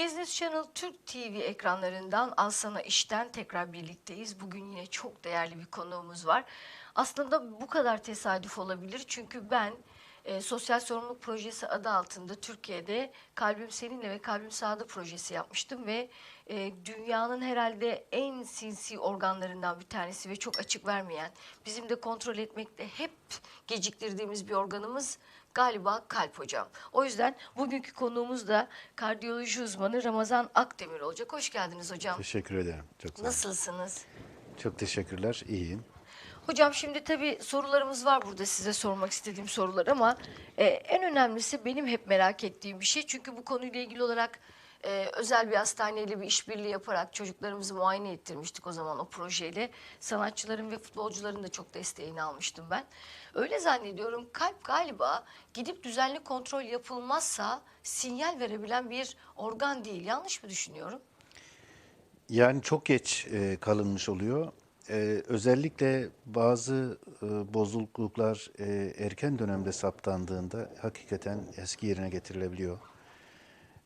Business Channel Türk TV ekranlarından Al Sana İş'ten tekrar birlikteyiz. Bugün yine çok değerli bir konuğumuz var. Aslında bu kadar tesadüf olabilir çünkü ben e, Sosyal Sorumluluk Projesi adı altında Türkiye'de Kalbim Seninle ve Kalbim Sağda projesi yapmıştım ve e, dünyanın herhalde en sinsi organlarından bir tanesi ve çok açık vermeyen, bizim de kontrol etmekte hep geciktirdiğimiz bir organımız galiba kalp hocam. O yüzden bugünkü konuğumuz da kardiyoloji uzmanı Ramazan Akdemir olacak. Hoş geldiniz hocam. Teşekkür ederim. Çok sağ olun. Nasılsınız? Çok teşekkürler. İyiyim. Hocam şimdi tabii sorularımız var burada size sormak istediğim sorular ama e, en önemlisi benim hep merak ettiğim bir şey. Çünkü bu konuyla ilgili olarak e, özel bir hastaneyle bir işbirliği yaparak çocuklarımızı muayene ettirmiştik o zaman o projeyle. Sanatçıların ve futbolcuların da çok desteğini almıştım ben. Öyle zannediyorum kalp galiba gidip düzenli kontrol yapılmazsa sinyal verebilen bir organ değil. Yanlış mı düşünüyorum? Yani çok geç e, kalınmış oluyor. E, özellikle bazı e, bozukluklar e, erken dönemde saptandığında hakikaten eski yerine getirilebiliyor.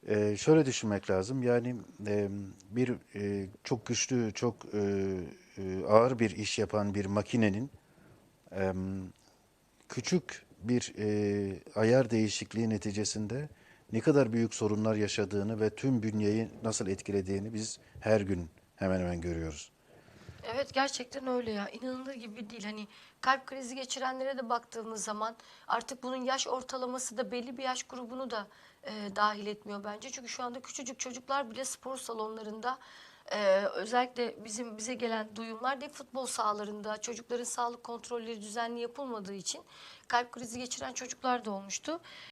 E, şöyle düşünmek lazım. Yani e, bir e, çok güçlü, çok e, e, ağır bir iş yapan bir makinenin e, küçük bir e, ayar değişikliği neticesinde ne kadar büyük sorunlar yaşadığını ve tüm bünyeyi nasıl etkilediğini biz her gün hemen hemen görüyoruz. Evet gerçekten öyle ya. İnanılır gibi değil. Hani kalp krizi geçirenlere de baktığımız zaman artık bunun yaş ortalaması da belli bir yaş grubunu da e, dahil etmiyor bence. Çünkü şu anda küçücük çocuklar bile spor salonlarında e, özellikle bizim bize gelen duyumlar da futbol sahalarında çocukların sağlık kontrolleri düzenli yapılmadığı için kalp krizi geçiren çocuklar da olmuştu.